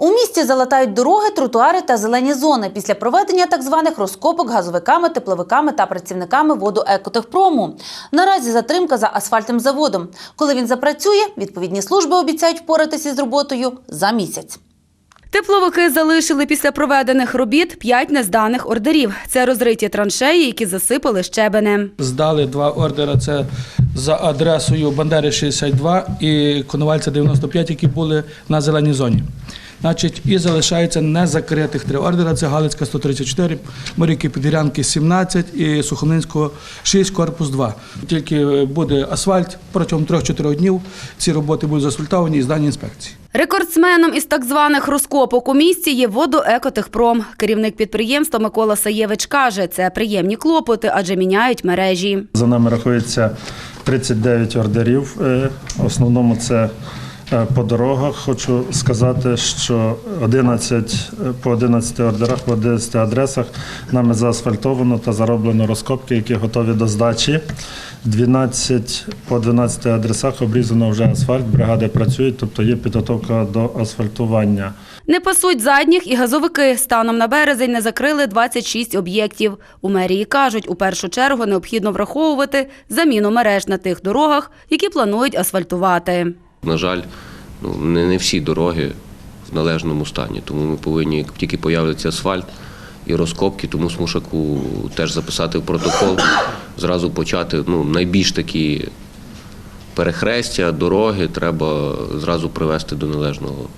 У місті залатають дороги, тротуари та зелені зони після проведення так званих розкопок газовиками, тепловиками та працівниками водоекотехпрому. Наразі затримка за асфальтним заводом. Коли він запрацює, відповідні служби обіцяють впоратися з роботою за місяць. Тепловики залишили після проведених робіт п'ять незданих ордерів. Це розриті траншеї, які засипали щебенем. Здали два ордера. Це за адресою Бандери 62 і Коновальця 95, які були на зеленій зоні. Значить, і залишається незакритих три ордера. Це Галицька 134, Моріки Підгірянки 17 і Сухомлинського 6, корпус 2. Тільки буде асфальт протягом 3-4 днів. Ці роботи будуть заасфальтовані і здані інспекції. Рекордсменом із так званих розкопок у місті є водоекотехпром. Керівник підприємства Микола Саєвич каже, це приємні клопоти, адже міняють мережі. За нами рахується 39 ордерів. Е, В основному це е, по дорогах. Хочу сказати, що 11, е, по 11 ордерах, по 11 адресах нами заасфальтовано та зароблено розкопки, які готові до здачі. 12 по 12 адресах обрізано вже асфальт, бригади працюють, тобто є підготовка до асфальтування. Не пасуть задніх і газовики. Станом на березень не закрили 26 об'єктів. У мерії кажуть, у першу чергу необхідно враховувати заміну мереж на тих дорогах, які планують асфальтувати. На жаль, ну, не, не всі дороги в належному стані, тому ми повинні, як тільки появиться асфальт і розкопки, тому смушаку теж записати в протокол, зразу почати ну, найбільш такі перехрестя, дороги треба зразу привести до належного